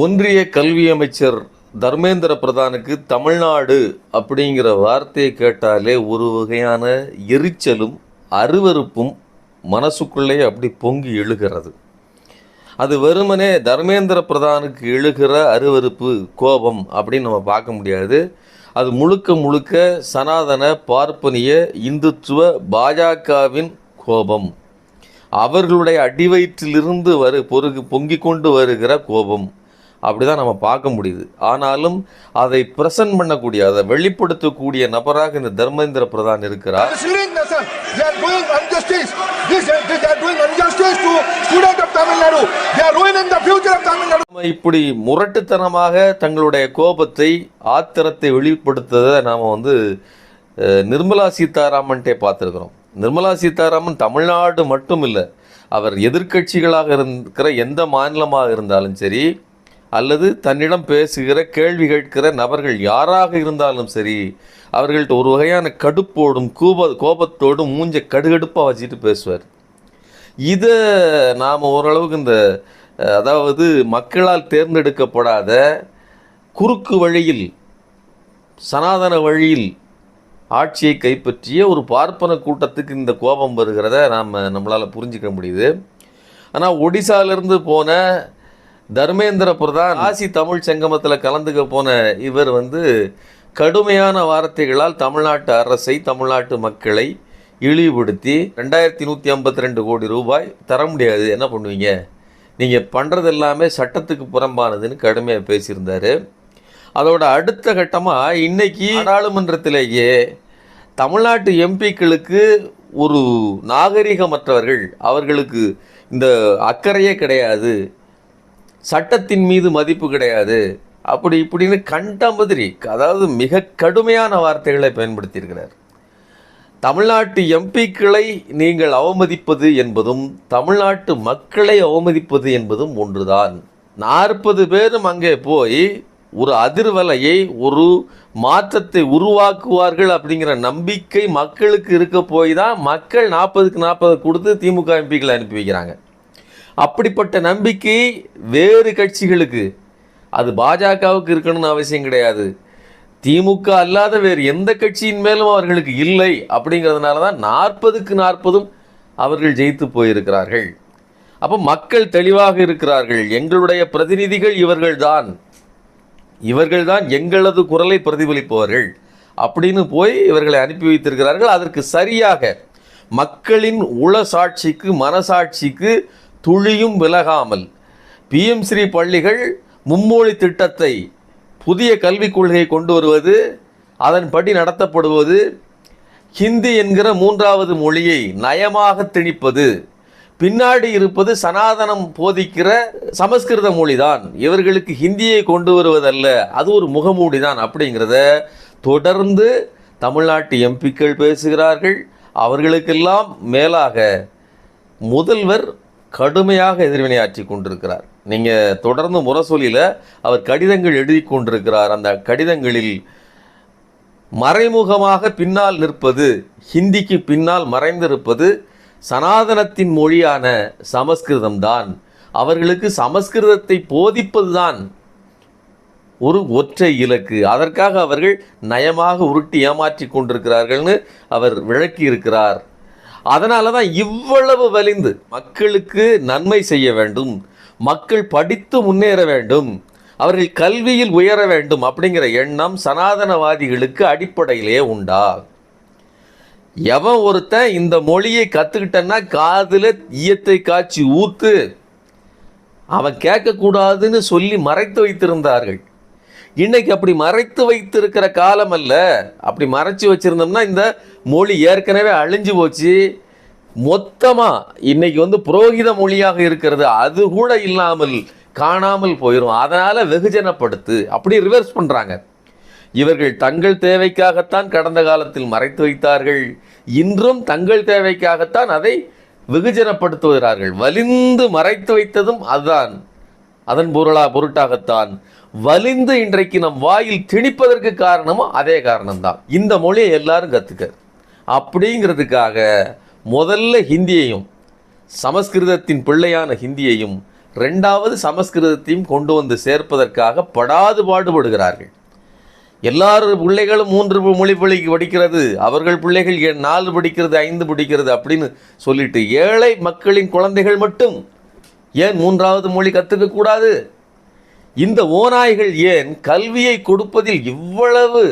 ஒன்றிய கல்வி அமைச்சர் தர்மேந்திர பிரதானுக்கு தமிழ்நாடு அப்படிங்கிற வார்த்தையை கேட்டாலே ஒரு வகையான எரிச்சலும் அருவருப்பும் மனசுக்குள்ளே அப்படி பொங்கி எழுகிறது. அது வெறுமனே தர்மேந்திர பிரதானுக்கு எழுகிற அருவருப்பு கோபம் அப்படின்னு நம்ம பார்க்க முடியாது. அது முழுக்க முழுக்க சனாதன பார்ப்பனிய இந்துத்துவ பாஜகவின் கோபம். அவர்களுடைய அடிவயிற்றிலிருந்து வரு பொருகு பொங்கிக் கொண்டு வருகிற கோபம். அப்படிதான் நம்ம பார்க்க முடியுது. ஆனாலும் அதை பிரசன்ட் பண்ணக்கூடிய அதை வெளிப்படுத்தக்கூடிய நபராக இந்த தர்மேந்திர பிரதான் இருக்கிறார். இப்படி முரட்டுத்தனமாக தங்களுடைய கோபத்தை ஆத்திரத்தை வெளிப்படுத்ததை நாம் வந்து நிர்மலா சீதாராமன்ட்டே பார்த்துருக்குறோம். நிர்மலா சீதாராமன் தமிழ்நாடு மட்டும் இல்லை அவர் எதிர்க்கட்சிகளாக இருக்கிற எந்த மாநிலமாக இருந்தாலும் சரி அல்லது தன்னிடம் பேசுகிற கேள்வி கேட்கிற நபர்கள் யாராக இருந்தாலும் சரி அவர்கள்ட்ட ஒரு வகையான கடுப்போடும் கூப கோபத்தோடும் மூஞ்ச கடுகடுப்பாக வச்சுட்டு பேசுவார். இதை நாம் ஓரளவுக்கு இந்த அதாவது மக்களால் தேர்ந்தெடுக்கப்படாத குறுக்கு வழியில் சனாதன வழியில் ஆட்சியை கைப்பற்றிய ஒரு பார்ப்பன கூட்டத்துக்கு இந்த கோபம் வருகிறத நாம் நம்மளால் புரிஞ்சுக்க முடியுது. ஆனால் ஒடிசாலேருந்து போன தர்மேந்திர பிரதான் ஆசி தமிழ் சங்கமத்தில் கலந்துக்க போன இவர் வந்து கடுமையான வார்த்தைகளால் தமிழ்நாட்டு அரசை தமிழ்நாட்டு மக்களை இழிவுபடுத்தி ரெண்டாயிரத்தி நூற்றி ஐம்பத்தி ரெண்டு கோடி ரூபாய் தர முடியாது. என்ன பண்ணுவீங்க? நீங்கள் பண்ணுறது எல்லாமே சட்டத்துக்கு புறம்பானதுன்னு கடுமையாக பேசியிருந்தார். அதோட அடுத்த கட்டமாக இன்னைக்கு நாடாளுமன்றத்திலேயே தமிழ்நாட்டு எம்பிக்களுக்கு ஒரு நாகரிகமற்றவர்கள் அவர்களுக்கு இந்த அக்கறையே கிடையாது. சட்டத்தின் மீது மதிப்பு கிடையாது. அப்படி இப்படின்னு கண்டமதிரி அதாவது மிக கடுமையான வார்த்தைகளை பயன்படுத்தியிருக்கிறார். தமிழ்நாட்டு எம்பிக்களை நீங்கள் அவமதிப்பது என்பதும் தமிழ்நாட்டு மக்களை அவமதிப்பது என்பதும் ஒன்றுதான். நாற்பது பேரும் அங்கே போய் ஒரு அதிர்வலையை ஒரு மாற்றத்தை உருவாக்குவார்கள் அப்படிங்கிற நம்பிக்கை மக்களுக்கு இருக்க போய் தான் மக்கள் நாற்பதுக்கு நாற்பது கொடுத்து திமுக எம்பிக்களை அனுப்பி வைக்கிறாங்க. அப்படிப்பட்ட நம்பிக்கை வேறு கட்சிகளுக்கு. அது பாஜகவுக்கு இருக்கணும்னு அவசியம் கிடையாது. திமுக அல்லாத வேறு எந்த கட்சியின் மேலும் அவர்களுக்கு இல்லை அப்படிங்கிறதுனால தான் நாற்பதுக்கு நாற்பதும் அவர்கள் ஜெயித்து போயிருக்கிறார்கள். அப்போ மக்கள் தெளிவாக இருக்கிறார்கள். எங்களுடைய பிரதிநிதிகள் இவர்கள்தான் இவர்கள்தான் எங்களது குரலை பிரதிபலிப்பவர்கள். அப்படின்னு போய் இவர்களை அனுப்பி வைத்திருக்கிறார்கள். அதற்கு சரியாக மக்களின் உள சாட்சிக்கு மனசாட்சிக்கு துளியும் விலகாமல். பிஎம்ஸ்ரீ பள்ளிகள் மும்மொழி திட்டத்தை புதிய கல்விக் கொள்கையை கொண்டு வருவது அதன்படி நடத்தப்படுவது ஹிந்தி என்கிற மூன்றாவது மொழியை நயமாக திணிப்பது பின்னாடி இருப்பது சனாதனம் போதிக்கிற சமஸ்கிருத மொழிதான். இவர்களுக்கு ஹிந்தியை கொண்டு வருவதல்ல அது ஒரு முகமூடி தான் அப்படிங்கிறத தொடர்ந்து தமிழ்நாட்டு எம்பிக்கள் பேசுகிறார்கள். அவர்களுக்கெல்லாம் மேலாக முதல்வர் கடுமையாக எதிர்வினையாற்றி கொண்டிருக்கிறார். நீங்கள் தொடர்ந்து முரசொலியில் அவர் கடிதங்கள் எழுதி கொண்டிருக்கிறார். அந்த கடிதங்களில் மறைமுகமாக பின்னால் நிற்பது ஹிந்திக்கு பின்னால் மறைந்திருப்பது சனாதனத்தின் மொழியான சமஸ்கிருதம் தான் அவர்களுக்கு சமஸ்கிருதத்தை போதிப்பதுதான் ஒரு ஒற்றை இலக்கு. அதற்காக அவர்கள் நயமாக உருட்டி ஏமாற்றி கொண்டிருக்கிறார்கள்னு அவர் விளக்கி இருக்கிறார் அதனால தான் இவ்வளவு வலிந்து மக்களுக்கு நன்மை செய்ய வேண்டும். மக்கள் படித்து முன்னேற வேண்டும். அவர்கள் கல்வியில் உயர வேண்டும் அப்படிங்கிற எண்ணம் சனாதனவாதிகளுக்கு அடிப்படையிலே உண்டா? எவன் ஒருத்தன் இந்த மொழியை கற்றுக்கிட்டன்னா காதில் ஈயத்தை காய்ச்சி ஊத்து அவன் கேட்கக்கூடாதுன்னு சொல்லி மறைத்து வைத்திருந்தார்கள். இன்னைக்கு அப்படி மறைத்து வைத்திருக்கிற காலம் அல்ல. அப்படி மறைச்சி வச்சிருந்தோம்னா இந்த மொழி ஏற்கனவே அழிஞ்சு போச்சு. மொத்தமாக இன்னைக்கு வந்து புரோகித மொழியாக இருக்கிறது அது கூட இல்லாமல் காணாமல் போயிடும் அதனால் வெகுஜனப்படுத்து. அப்படி ரிவர்ஸ் பண்ணுறாங்க இவர்கள் தங்கள் தேவைக்காகத்தான் கடந்த காலத்தில் மறைத்து வைத்தார்கள். இன்றும் தங்கள் தேவைக்காகத்தான் அதை வெகுஜனப்படுத்துகிறார்கள். வலிந்து மறைத்து வைத்ததும் அதுதான். அதன் பொருளா பொருட்டாகத்தான் வலிந்து இன்றைக்கு நம் வாயில் திணிப்பதற்கு காரணமும் அதே காரணம்தான். இந்த மொழியை எல்லாரும் கற்றுக்க அப்படிங்கிறதுக்காக முதல்ல ஹிந்தியையும் சமஸ்கிருதத்தின் பிள்ளையான ஹிந்தியையும் ரெண்டாவது சமஸ்கிருதத்தையும் கொண்டு வந்து சேர்ப்பதற்காக படாது பாடுபடுகிறார்கள். எல்லார் பிள்ளைகளும் மூன்று மொழி பிள்ளைக்கு படிக்கிறது அவர்கள் பிள்ளைகள் ஏன் நாலு படிக்கிறது ஐந்து படிக்கிறது அப்படின்னு சொல்லிட்டு ஏழை மக்களின் குழந்தைகள் மட்டும் ஏன் மூன்றாவது மொழி கற்றுக்க கூடாது? இந்த ஓநாய்கள் ஏன் கல்வியை கொடுப்பதில் இவ்வளவு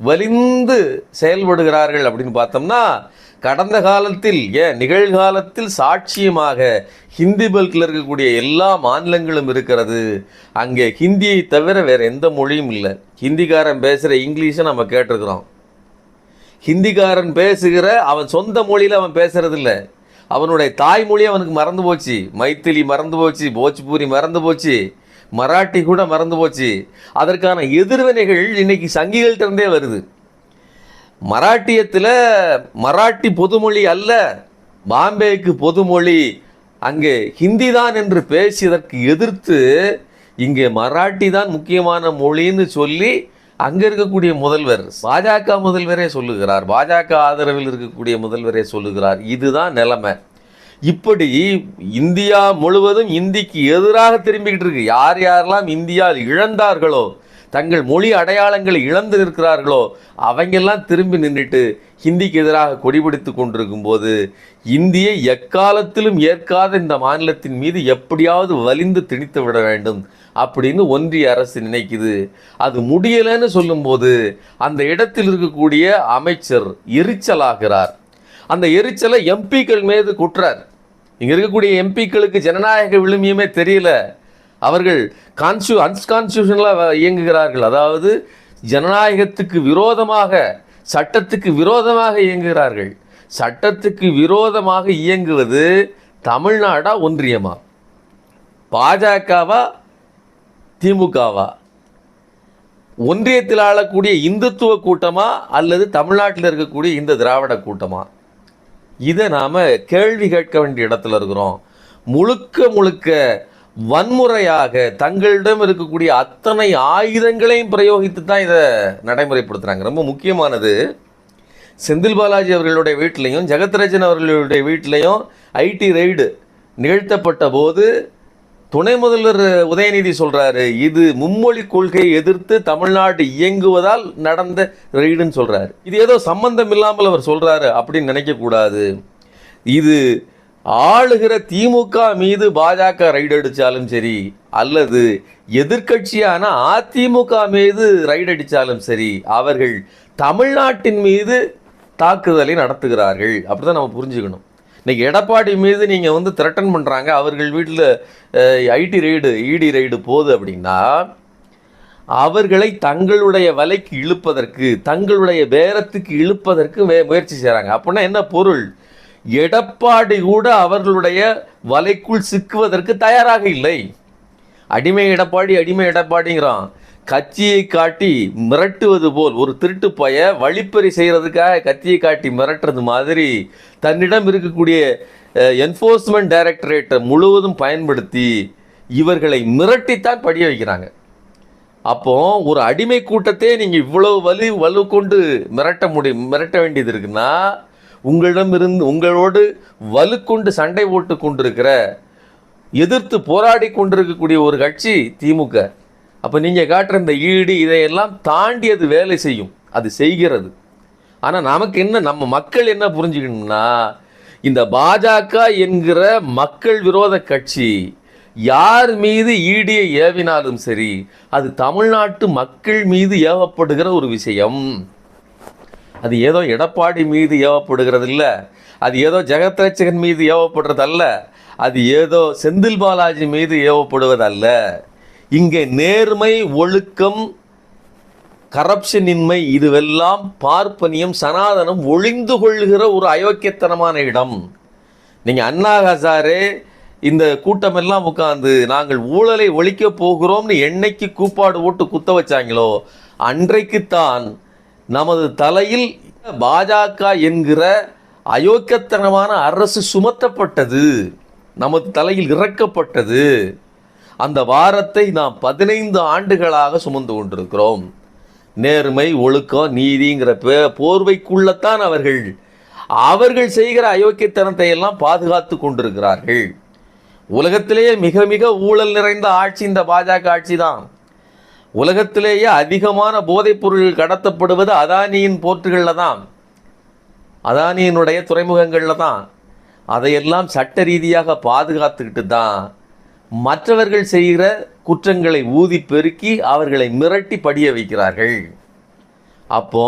வலிந்து செயல்படுகிறார்கள் அப்படின்னு பார்த்தோம்னா கடந்த காலத்தில் ஏன் நிகழ்காலத்தில் சாட்சியமாக ஹிந்தி பல்கில் இருக்கக்கூடிய எல்லா மாநிலங்களும் இருக்கிறது. அங்கே ஹிந்தியை தவிர வேறு எந்த மொழியும் இல்லை. ஹிந்திக்காரன் பேசுகிற இங்கிலீஷை நம்ம கேட்டிருக்கிறோம். ஹிந்திக்காரன் பேசுகிற அவன் சொந்த மொழியில் அவன் பேசுகிறதில்ல அவனுடைய தாய்மொழி அவனுக்கு மறந்து போச்சு. மைத்திலி மறந்து போச்சு போஜ்பூரி மறந்து போச்சு மராட்டி கூட மறந்து போச்சு. அதற்கான எதிர்வினைகள் இன்னைக்கு சங்கிகள்கிட்டருந்தே வருது. மராட்டியத்தில் மராட்டி பொதுமொழி அல்ல பாம்பேக்கு பொதுமொழி அங்கே ஹிந்தி தான் என்று பேசியதற்கு எதிர்த்து இங்கே மராட்டி தான் முக்கியமான மொழின்னு சொல்லி அங்கே இருக்கக்கூடிய முதல்வர் பாஜக முதல்வரே சொல்லுகிறார். பாஜக ஆதரவில் இருக்கக்கூடிய முதல்வரே சொல்லுகிறார். இதுதான் நிலைமை. இப்படி இந்தியா முழுவதும் இந்திக்கு எதிராக திரும்பிக்கிட்டு இருக்கு. யார் யாரெல்லாம் இந்தியாவில் இழந்தார்களோ தங்கள் மொழி அடையாளங்களை இழந்து நிற்கிறார்களோ அவங்கெல்லாம் திரும்பி நின்றுட்டு ஹிந்திக்கு எதிராக கொடிபிடித்து கொண்டிருக்கும் போது இந்தியை எக்காலத்திலும் ஏற்காத இந்த மாநிலத்தின் மீது எப்படியாவது வலிந்து திணித்து விட வேண்டும். அப்படின்னு ஒன்றிய அரசு நினைக்குது. அது முடியலைன்னு சொல்லும்போது அந்த இடத்தில் இருக்கக்கூடிய அமைச்சர் எரிச்சலாகிறார். அந்த எரிச்சலை எம்பிக்கள் மீது குற்றார். இங்கே இருக்கக்கூடிய எம்பிக்களுக்கு ஜனநாயக விழுமியமே தெரியல. அவர்கள் கான்ஸ்டியூ அன்கான்ஸ்டியூஷனலாக இயங்குகிறார்கள். அதாவது ஜனநாயகத்துக்கு விரோதமாக சட்டத்துக்கு விரோதமாக இயங்குகிறார்கள். சட்டத்துக்கு விரோதமாக இயங்குவது தமிழ்நாடா ஒன்றியமா? பாஜகவா திமுகவா? ஒன்றியத்தில் ஆளக்கூடிய இந்துத்துவ கூட்டமா அல்லது தமிழ்நாட்டில் இருக்கக்கூடிய இந்த திராவிட கூட்டமா? இதை நாம் கேள்வி கேட்க வேண்டிய இடத்துல இருக்கிறோம். முழுக்க முழுக்க வன்முறையாக தங்களிடம் இருக்கக்கூடிய அத்தனை ஆயுதங்களையும் பிரயோகித்து தான் இதை நடைமுறைப்படுத்துகிறாங்க ரொம்ப முக்கியமானது செந்தில் பாலாஜி அவர்களுடைய வீட்டிலையும் ஜெகத்ரஜன் அவர்களுடைய வீட்டிலையும் ஐடி ரெய்டு நிகழ்த்தப்பட்ட போது துணை முதல்வர் உதயநிதி சொல்றாரு இது மும்மொழி கொள்கையை எதிர்த்து தமிழ்நாடு இயங்குவதால் நடந்த ரெய்டுன்னு சொல்றாரு. இது ஏதோ சம்பந்தம் இல்லாமல் அவர் சொல்றாரு அப்படின்னு நினைக்க கூடாது. இது ஆளுகிற திமுக மீது பாஜக ரைடு அடித்தாலும் சரி அல்லது எதிர்க்கட்சியான அதிமுக மீது ரைடு அடித்தாலும் சரி அவர்கள் தமிழ்நாட்டின் மீது தாக்குதலை நடத்துகிறார்கள். அப்படிதான் நம்ம புரிஞ்சுக்கணும். இன்னைக்கு எடப்பாடி மீது நீங்கள் வந்து த்ரெட்டன் பண்ணுறாங்க அவர்கள் வீட்டில் ஐடி ரெய்டு இடி ரெய்டு போகுது அப்படின்னா அவர்களை தங்களுடைய வலைக்கு இழுப்பதற்கு தங்களுடைய பேரத்துக்கு இழுப்பதற்கு வே- முயற்சி செய்கிறாங்க அப்படின்னா என்ன பொருள்? எடப்பாடி கூட அவர்களுடைய வலைக்குள் சிக்குவதற்கு தயாராக இல்லை. அடிமை எடப்பாடி அடிமை எடப்பாடிங்கிறான். கத்தியை காட்டி மிரட்டுவது போல் ஒரு திருட்டு பய வழிப்பறி செய்கிறதுக்காக கத்தியை காட்டி மிரட்டுறது மாதிரி தன்னிடம் இருக்கக்கூடிய என்ஃபோர்ஸ்மெண்ட் டைரக்டரேட்டை முழுவதும் பயன்படுத்தி இவர்களை மிரட்டித்தான் படிய வைக்கிறாங்க. அப்போ ஒரு அடிமை கூட்டத்தை நீங்கள் இவ்வளவு வலு வலு கொண்டு மிரட்ட முடியும் மிரட்ட வேண்டியது இருக்குன்னா உங்களிடம் இருந்து உங்களோடு வலு கொண்டு சண்டை போட்டு கொண்டிருக்கிற எதிர்த்து போராடி கொண்டிருக்கக்கூடிய ஒரு கட்சி திமுக. அப்போ நீங்கள் காட்டுற இந்த ஈடு இதையெல்லாம் தாண்டி அது வேலை செய்யும். அது செய்கிறது. ஆனால் நமக்கு என்ன நம்ம மக்கள் என்ன புரிஞ்சுக்கணும்னா இந்த பாஜக என்கிற மக்கள் விரோத கட்சி யார் மீது ஈடியை ஏவினாலும் சரி அது தமிழ்நாட்டு மக்கள் மீது ஏவப்படுகிற ஒரு விஷயம். அது ஏதோ எடப்பாடி மீது ஏவப்படுகிறது இல்லை அது ஏதோ ஜெகத்ரட்சகன் மீது ஏவப்படுறதல்ல அது ஏதோ செந்தில் பாலாஜி மீது ஏவப்படுவதல்ல. இங்கே நேர்மை ஒழுக்கம் கரப்ஷனின்மை இதுவெல்லாம் பார்ப்பனியம் சனாதனம் ஒளிந்து கொள்கிற ஒரு அயோக்கியத்தனமான இடம். நீங்கள் அண்ணா ஹசாரே இந்த கூட்டமெல்லாம் உட்காந்து நாங்கள் ஊழலை ஒழிக்க போகிறோம்னு என்னைக்கு கூப்பாடு போட்டு குத்த வச்சாங்களோ அன்றைக்குத்தான் நமது தலையில் பாஜக என்கிற அயோக்கியத்தனமான அரசு சுமத்தப்பட்டது நமது தலையில் இறக்கப்பட்டது. அந்த வாரத்தை நாம் பதினைந்து ஆண்டுகளாக சுமந்து கொண்டிருக்கிறோம். நேர்மை ஒழுக்கம் நீதிங்கிற பே போர்வைக்குள்ளத்தான் அவர்கள் அவர்கள் செய்கிற அயோக்கியத்தனத்தை எல்லாம் பாதுகாத்து கொண்டிருக்கிறார்கள். உலகத்திலேயே மிக மிக ஊழல் நிறைந்த ஆட்சி இந்த பாஜக ஆட்சி தான் உலகத்திலேயே அதிகமான போதைப் பொருள்கள் கடத்தப்படுவது அதானியின் போர்ட்டுகளில் தான் அதானியினுடைய துறைமுகங்களில் தான் அதையெல்லாம் சட்ட ரீதியாக பாதுகாத்துக்கிட்டு தான் மற்றவர்கள் செய்கிற குற்றங்களை ஊதி பெருக்கி அவர்களை மிரட்டி படிய வைக்கிறார்கள். அப்போ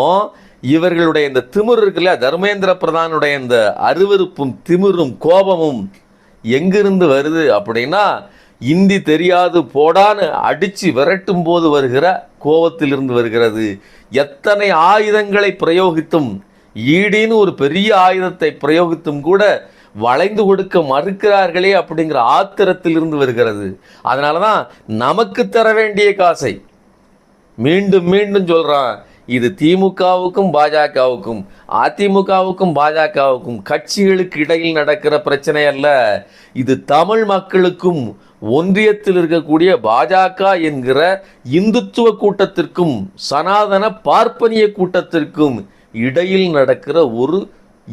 இவர்களுடைய இந்த திமிர் இருக்குல்ல தர்மேந்திர பிரதானுடைய இந்த அருவருப்பும் திமிரும் கோபமும் எங்கிருந்து வருது அப்படின்னா இந்தி தெரியாது போடான்னு அடித்து விரட்டும் போது வருகிற கோபத்திலிருந்து வருகிறது. எத்தனை ஆயுதங்களை பிரயோகித்தும் ஈடின்னு ஒரு பெரிய ஆயுதத்தை பிரயோகித்தும் கூட வளைந்து கொடுக்க மறுக்கிறார்களே அப்படிங்கிற ஆத்திரத்திலிருந்து வருகிறது. அதனால தான் நமக்கு தர வேண்டிய காசை மீண்டும் மீண்டும் சொல்கிறான் இது திமுகவுக்கும் பாஜகவுக்கும் அதிமுகவுக்கும் பாஜகவுக்கும் கட்சிகளுக்கு இடையில் நடக்கிற பிரச்சனை அல்ல. இது தமிழ் மக்களுக்கும் ஒன்றியத்தில் இருக்கக்கூடிய பாஜக என்கிற இந்துத்துவ கூட்டத்திற்கும் சனாதன பார்ப்பனிய கூட்டத்திற்கும் இடையில் நடக்கிற ஒரு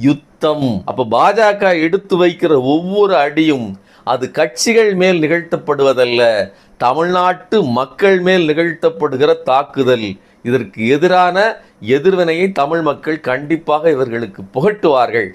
யுத்தம். அப்ப பாஜக எடுத்து வைக்கிற ஒவ்வொரு அடியும் அது கட்சிகள் மேல் நிகழ்த்தப்படுவதல்ல தமிழ்நாட்டு மக்கள் மேல் நிகழ்த்தப்படுகிற தாக்குதல். இதற்கு எதிரான எதிர்வினையை தமிழ் மக்கள் கண்டிப்பாக இவர்களுக்கு புகட்டுவார்கள்.